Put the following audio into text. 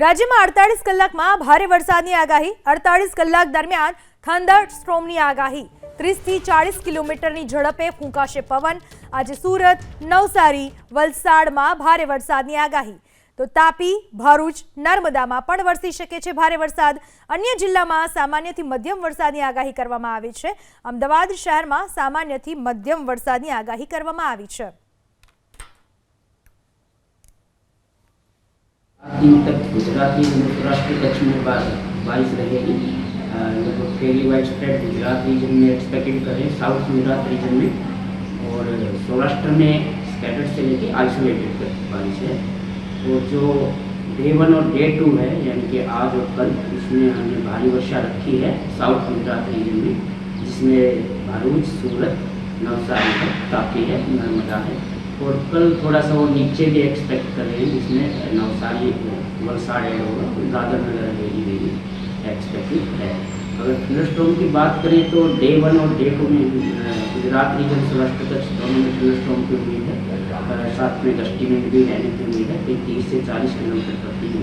રાજ્યમાં અડતાલીસ કલાકમાં ભારે વરસાદની આગાહી. અડતાલીસ કલાક દરમિયાન થંડર સ્ટ્રોમની આગાહી. ત્રીસથી ચાળીસ કિલોમીટરની ઝડપે ફૂંકાશે પવન. આજે સુરત, નવસારી, વલસાડમાં ભારે વરસાદની આગાહી. તો તાપી, ભરૂચ, નર્મદામાં પણ વરસી શકે છે ભારે વરસાદ. અન્ય જિલ્લામાં સામાન્યથી મધ્યમ વરસાદની આગાહી કરવામાં આવી છે. અમદાવાદ શહેરમાં સામાન્યથી મધ્યમ વરસાદની આગાહી કરવામાં આવી છે. दिन तक गुजरात गुजराती सौराष्ट्र कच्छ में बारिश रहेगी लगभग fairly wide spread Gujarat region में एक्सपेक्टेड करें साउथ गुजरात रीजन में। और सौराष्ट्र में स्कैटर्ड से लेके आइसोलेटेड तक बारिश है। और जो डे वन और डे टू है, यानी कि आज और कल, उसमें हमने भारी वर्षा रखी है साउथ गुजरात रीजन में, जिसमें भरूच सूरत नवसारी है तापी है, नर्मदा है। और कल थोड़ा सा वो नीचे भी एक्सपेक्ट कर रहे हैं, जिसमें नवसारी वलसाड़ एड होगा दादर नगर हवेली में भी एक्सपेक्टेड है अगर थंडरस्टॉर्म की बात करें तो डे वन और डे टू में गुजरात रीजन सौराष्ट्र तक दोनों में थंडरस्टॉर्म की उम्मीद है साथ में गस्टी में भी रहने की उम्मीद है तीस से चालीस किलोमीटर प्रति